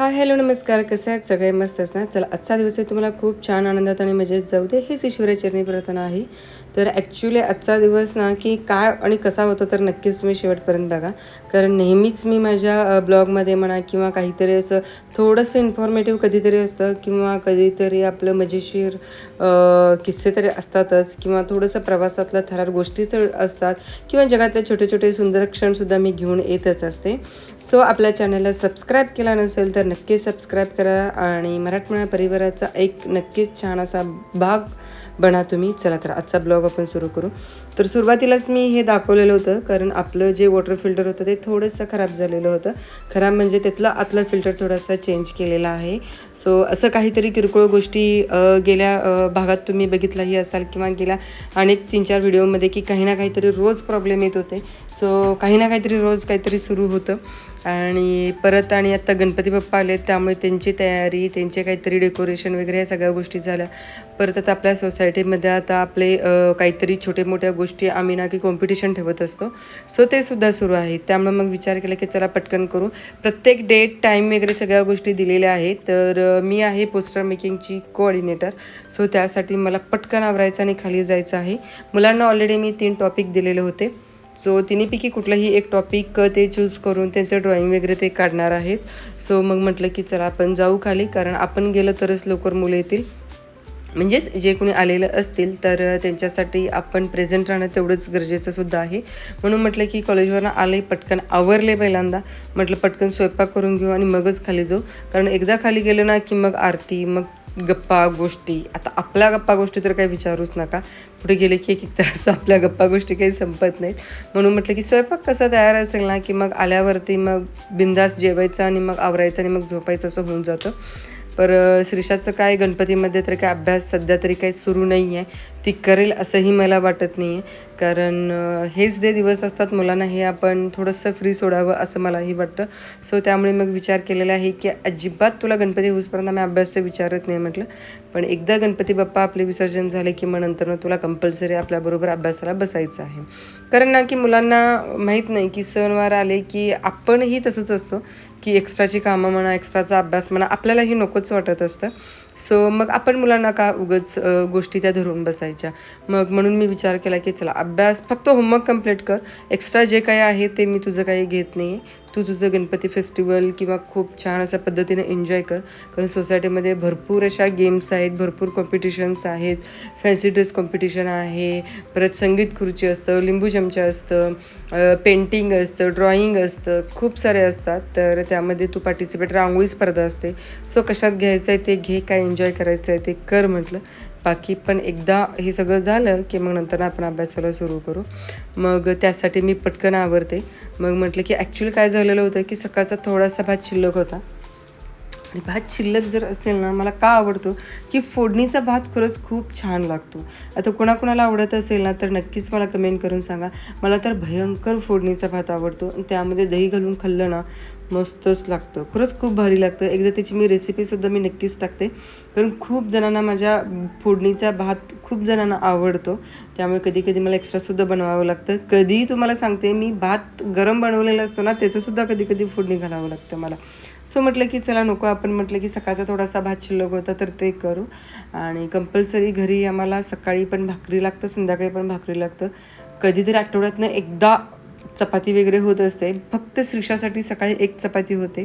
Hi hello नमस्कार. कसे आहेत सगळे? मस्त असणार चला आजचा दिवस आहे. तुम्हाला खूप छान आनंदात आणि मजेत जाऊ दे. हेच ईश्वराचरणी प्रार्थना आहे. तर ॲक्च्युली आजचा दिवस ना की काय आणि कसा होतो तर नक्कीच तुम्ही शेवटपर्यंत बघा. कारण नेहमीच मी माझ्या ब्लॉगमध्ये म्हणा किंवा काहीतरी असं थोडंसं इन्फॉर्मेटिव्ह कधीतरी असतं किंवा कधीतरी आपलं मजेशीर किस्से तरी असतातच किंवा थोडंसं प्रवासातल्या थरार गोष्टीच असतात किंवा जगातले छोटे छोटे सुंदर क्षणसुद्धा मी घेऊन येतच असते. सो आपल्या चॅनलला सबस्क्राईब केला नसेल तर नक्कीच सबस्क्राईब करा आणि मराठमोळ्या परिवाराचा एक नक्कीच छान असा भाग बना तुम्ही. चला तर आजचा ब्लॉग आपण सुरू करू. तर सुरुवातीलाच मी हे दाखवलेलं होतं कारण आपलं जे वॉटर फिल्टर होतं ते थोडंसं खराब झालेलं होतं. खराब म्हणजे त्यातलं आतला फिल्टर थोडासा चेंज केलेला आहे. सो असं काहीतरी किरकोळ गोष्टी गेल्या भागात तुम्ही बघितलाही असाल किंवा गेल्या अनेक तीन चार व्हिडिओमध्ये की काही ना काहीतरी रोज प्रॉब्लेम येत होते. सो काही ना काहीतरी रोज काहीतरी सुरू होतं. आणि परत आणि आत्ता गणपती बाप्पा आले त्यामुळे त्यांची तयारी त्यांचे काहीतरी डेकोरेशन वगैरे या सगळ्या गोष्टी झाल्या. परत आता आपल्या सोसायटीमध्ये आता आपले काहीतरी छोटे मोठ्या गोष्टी गोष्टी आम्ही ना की कॉम्पिटिशन ठेवत असतो. सो ते सुद्धा सुरू आहे. त्यामुळे मग विचार केला की चला पटकन करू. प्रत्येक डेट टाईम वगैरे सगळ्या गोष्टी दिलेल्या आहेत. तर मी आहे पोस्टर मेकिंगची कोऑर्डिनेटर सो त्यासाठी मला पटकन आवरायचं आणि खाली जायचं आहे. मुलांना ऑलरेडी मी तीन टॉपिक दिलेले होते. सो तिन्हीपैकी कुठलंही एक टॉपिक ते चूज करून त्यांचं ड्रॉइंग वगैरे ते काढणार आहेत. सो मग म्हटलं की चला आपण जाऊ खाली. कारण आपण गेलं तरच लवकर मुलं येतील. म्हणजेच जे कोणी आलेलं असतील तर त्यांच्यासाठी आपण प्रेझेंट राहणं तेवढंच गरजेचं सुद्धा आहे. म्हणून म्हटलं की कॉलेजवरनं आले पटकन आवरले पहिल्यांदा. म्हटलं पटकन स्वयंपाक करून घेऊ आणि मगच खाली जाऊ. कारण एकदा खाली गेलं ना की मग आरती मग गप्पा गोष्टी. आता आपल्या गप्पा गोष्टी तर काही विचारूच नका. पुढे गेले की एक एक तास आपल्या गप्पा गोष्टी काही संपत नाहीत. म्हणून म्हटलं की स्वयंपाक कसा तयार असेल ना की मग आल्यावरती मग बिंदास जेवायचं आणि मग आवरायचं आणि मग झोपायचं असं होऊन जातं. पर श्रीशाचं श्रीषाचं काय? गणपतीमध्ये तर काय अभ्यास सध्या तरी काही सुरू नाही आहे ती करेल असंही मला वाटत नाही आहे कारण हेच जे दिवस असतात मुलांना हे आपण थोडंसं फ्री सोडावं असं मलाही वाटतं. सो त्यामुळे मग विचार केलेला आहे की अजिबात तुला गणपती होईपर्यंत आम्ही अभ्यासचं विचारत नाही म्हटलं. पण एकदा गणपती बाप्पा आपले विसर्जन झाले की मग नंतर तुला कंपल्सरी आपल्याबरोबर अभ्यासाला बसायचं आहे. कारण ना की मुलांना माहीत नाही की सणवार आले की आपणही तसंच असतो. की एक्स्ट्राची कामं म्हणा एक्स्ट्राचा अभ्यास म्हणा आपल्यालाही नकोच वाटत असतं. सो मग आपण मुलांना का उगच गोष्टी त्या धरून बसायच्या? मग म्हणून मी विचार केला की चला अभ्यास फक्त होमवर्क कंप्लीट कर. एक्स्ट्रा जे काही आहे ते मी तुझं काही घेत नाही आहे तू तुझं गणपती फेस्टिवल किंवा खूप छान अशा पद्धतीने एन्जॉय कर. कारण सोसायटीमध्ये भरपूर अशा गेम्स आहेत भरपूर कॉम्पिटिशन्स आहेत. फॅन्सी ड्रेस कॉम्पिटिशन आहे परत संगीत खुर्ची असतं लिंबू चमचा असतं पेंटिंग असतं ड्रॉइंग असतं खूप सारे असतात. तर त्यामध्ये तू पार्टिसिपेट रांगोळी स्पर्धा असते. सो कशात घ्यायचं आहे ते घे काय एन्जॉय करायचं आहे ते कर म्हटलं. बाकी पण एकदा हे सगळं झालं की मग नंतर आपण अभ्यासाला सुरू करू. मग त्यासाठी मी पटकन आवरते. मग म्हटलं की ॲक्च्युली काय झालेलं होतं की सकाळचा थोडासा भात शिल्लक होता. आणि भात शिल्लक जर असेल ना मला का आवडतो? की फोडणीचा भात खरंच खूप छान लागतो. आता कोणाकोणाला आवडत असेल ना तर नक्कीच मला कमेंट करून सांगा. मला तर भयंकर फोडणीचा भात आवडतो. आणि त्यामध्ये दही घालून खाल्लं ना मस्तच लागतं. खरंच खूप भारी लागतं. एकदा त्याची मी रेसिपीसुद्धा मी नक्कीच टाकते. कारण खूप जणांना माझ्या फोडणीचा भात खूप जणांना आवडतो. त्यामुळे कधी कधी मला एक्स्ट्रासुद्धा बनवावं लागतं. कधी तुम्हाला सांगते मी भात गरम बनवलेला असतो ना त्याचंसुद्धा कधी कधी फोडणी घालावं लागतं मला. सो म्हटलं की चला नको आपण म्हटलं की सकाळचा थोडासा भात शिल्लक होता तर ते करू. आणि कंपल्सरी घरी आम्हाला सकाळी पण भाकरी लागतं संध्याकाळी पण भाकरी लागतं. कधीतरी आठवड्यातनं एकदा चपाती वगैरे होत असते. फक्त श्रीषासाठी सकाळी एक चपाती होते.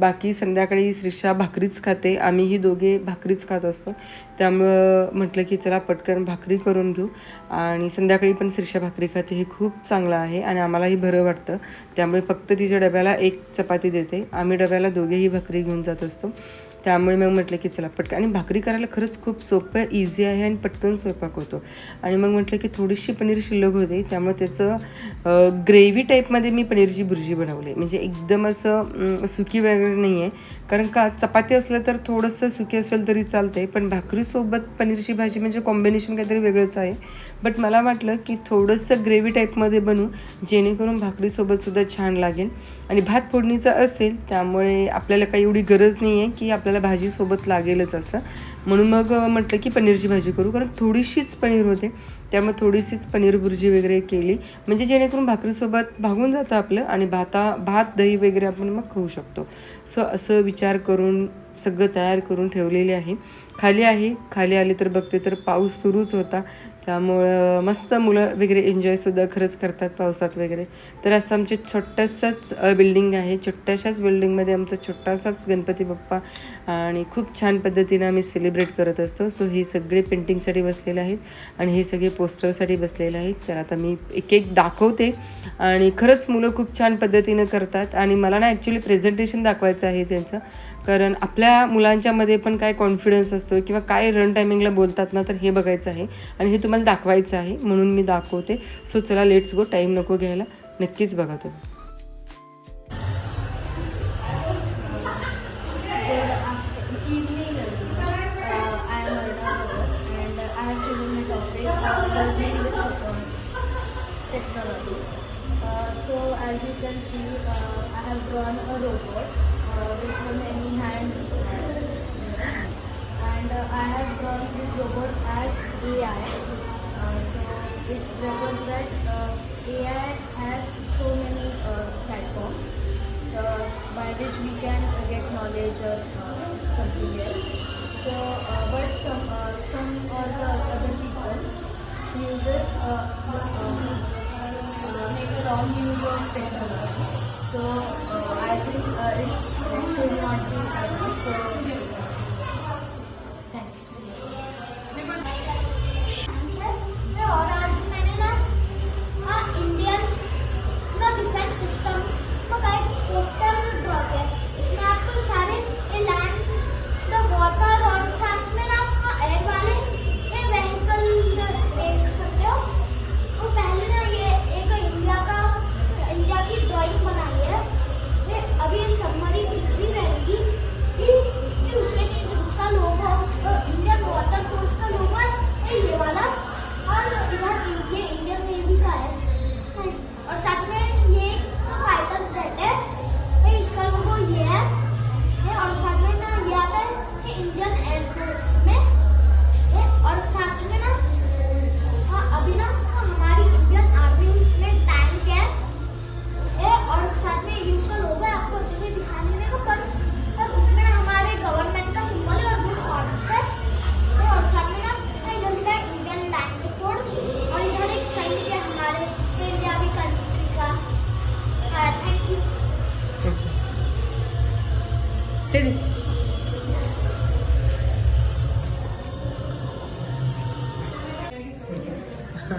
बाकी संध्याकाळी श्रीषा भाकरीच खाते आम्हीही दोघे भाकरीच खात असतो. त्यामुळं म्हटलं की चला पटकन भाकरी करून घेऊ. आणि संध्याकाळी पण श्रीषा भाकरी खाते हे खूप चांगलं आहे आणि आम्हालाही बरं वाटतं. त्यामुळे फक्त तिच्या डब्याला एक चपाती देते. आम्ही डब्याला दोघेही भाकरी घेऊन जात असतो. त्यामुळे मग म्हटलं की चला पटकन. आणि भाकरी करायला खरंच खूप सोपं इझी आहे आणि पटकन स्वयंपाक होतो. आणि मग म्हटलं की थोडीशी पनीर शिल्लक होते त्यामुळे त्याचं ग्रेव्ही टाईपमध्ये मी पनीरची भुर्जी बनवली. म्हणजे एकदम असं सुकी वगैरे नाही आहे कारण का चपाती असलं तर थोडंसं सुकी असेल तरी चालते पण भाकरीसोबत पनीरची भाजी म्हणजे कॉम्बिनेशन काहीतरी वेगळंच आहे. बट मला वाटलं की थोडंसं ग्रेव्ही टाईपमध्ये बनवू जेणेकरून भाकरीसोबतसुद्धा छान लागेल. आणि भात फोडणीचा असेल त्यामुळे आपल्याला काही एवढी गरज नाही आहे की आपल्याला भाजीसोबत लागेलच असं. म्हणून मग म्हटलं की पनीरची भाजी करू कारण थोडीशीच पनीर होते. त्यामुळे थोडीशीच पनीर भुर्जी वगैरे केली. म्हणजे जेणेकरून भाकरीसोबत भागून जातं आपलं आणि भाता भात दही वगैरे आपण मग खाऊ शकतो. सो असं विचार करून सगळं तयार करून ठेवलेले आहे. खाली आहे खाली आले तर बघते तर पाऊस सुरूच होता. त्यामुळं मस्त मुलं वगैरे एन्जॉयसुद्धा खरंच करतात पावसात वगैरे. तर असं आमचे छोटंसंच बिल्डिंग आहे. छोट्याशाच बिल्डिंगमध्ये आमचा छोटासाच गणपती बाप्पा आणि खूप छान पद्धतीनं आम्ही सेलिब्रेट करत असतो. सो हे सगळे पेंटिंगसाठी बसलेले आहेत आणि हे सगळे पोस्टरसाठी बसलेले आहेत. चला आता मी एक एक दाखवते. आणि खरंच मुलं खूप छान पद्धतीनं करतात. आणि मला ना ॲक्च्युली प्रेझेंटेशन दाखवायचं आहे त्यांचं. कारण आपल्या मुलांच्यामध्ये पण काय कॉन्फिडन्स असतो किंवा काय रन टायमिंगला बोलतात ना तर हे बघायचं आहे. आणि हे तुम्हाला दाखवायचं आहे म्हणून मी दाखवते. सो चला लेट्स गो टाईम नको घ्यायला. नक्कीच बघा तुम्ही. This robot as AI. Uh, so it represents that uh, AI has so many uh, platforms uh, by which we can get knowledge or uh, something else. So, but some some or the other people uses make a wrong use of technology. So, I think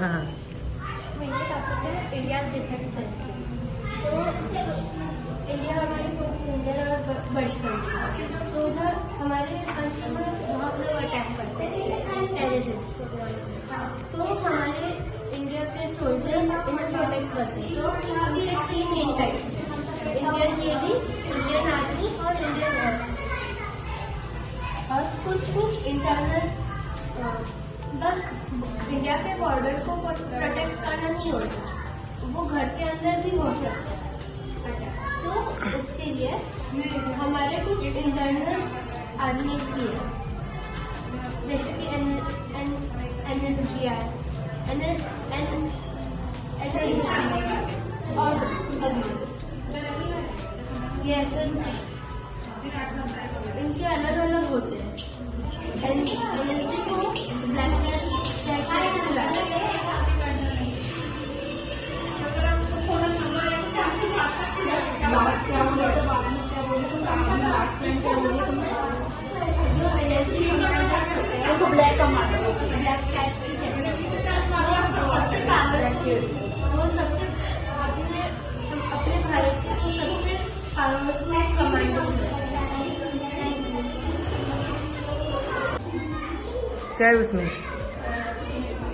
मेरे topic India तो हमारी बहुत सुंदर और है। तो उधर हमारे कंट्री में बहुत लोग अटैक करते हैं टेररिस्ट तो हमारे इंडिया के सोल्जर्स उन्हें प्रोटेक्ट करते हैं तो उनके थ्री मेन टाइप्स हैं। इंडियन नेवी इंडियन आर्मी और इंडियन एयरफोर्स और कुछ कुछ इंटरनल बस इंडिया के बॉर्डर को प्रोटेक्ट करना नहीं होता वो घर के अंदर भी हो सकता है तो उसके लिए हमारे कुछ इंटरनल आर्मीज भी है। जैसे कि N N N S G I N N N S G वो सबसे अपने अपने भारत का वो सबसे पावरफुल कमांडो है। क्या है उसमें?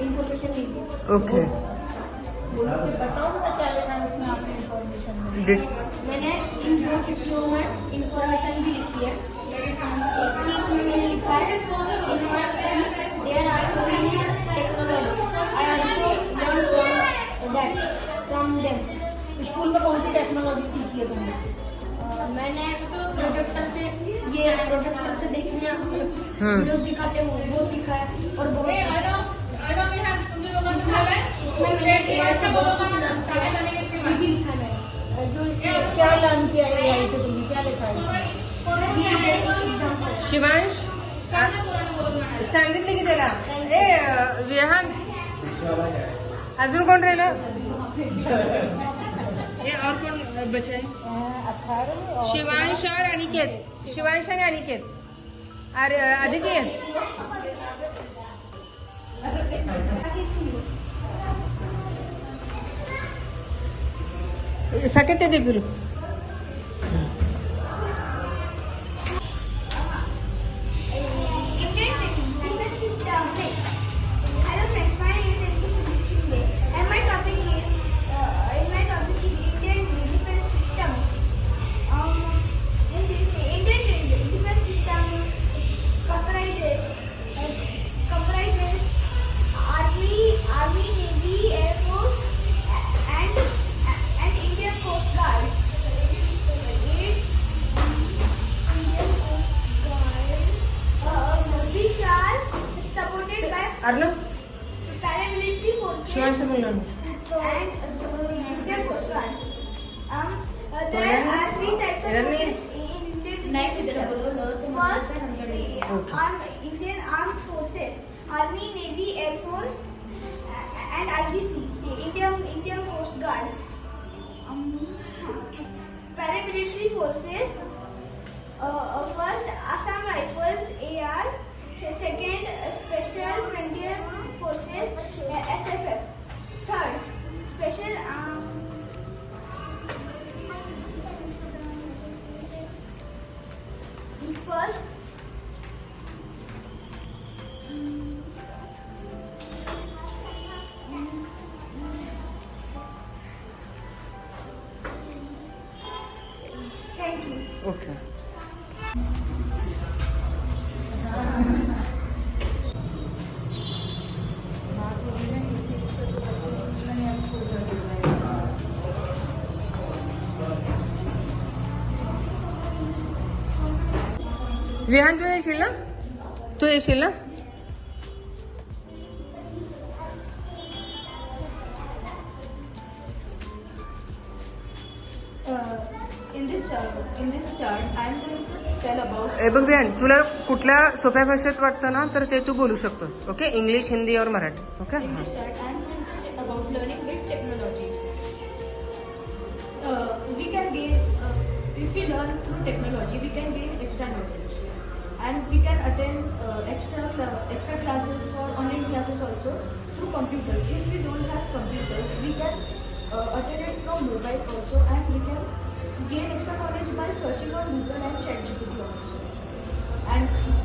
इंफॉर्मेशन ओके मैंने सीखी तुमने मैंने। प्रोजेक्टर से ये प्रोजेक्टर से देखने वीडियोस दिखाते हैं। वो सीखा है और बहुत अच्छा। हे? इसमें मैंने एआई से बहुत कुछ लर्न किया है। ये भी लिखा है जो क्या लर्न किया है AI से तुम्ही क्या लिखा है ये एग्ज़ाम्पल शिवांश? सांगितलं की त्याला ए विहान अजून कोण राहिलं ए और कोण बचे शिवांश और अनिकेत शिवांश आणि अनिकेत अरे आदित्य साकेत ते arm, Indian Armed Forces, Army, Navy, Air Force, uh, and IGC, Indian Indian Coast Guard. Um, paramilitary forces. Uh, uh, first, Assam Rifles (AR). Second, Special Frontier Forces uh, (SFF). Third, Special. Um, first. Vihaan तू देशील ना तू देशील ना बघूयान तुला कुठल्या सोप्या भाषेत वाटतं ना तर ते तू बोलू शकतोस ओके? इंग्लिश हिंदी और Marathi okay? We can gain through technology we can gain extra knowledge and we can attend uh, extra extra classes or online classes also through computers. If we don't have computers, we can uh, attend it from mobile also, and we can gain extra knowledge by searching on Google and ChatGPT also. and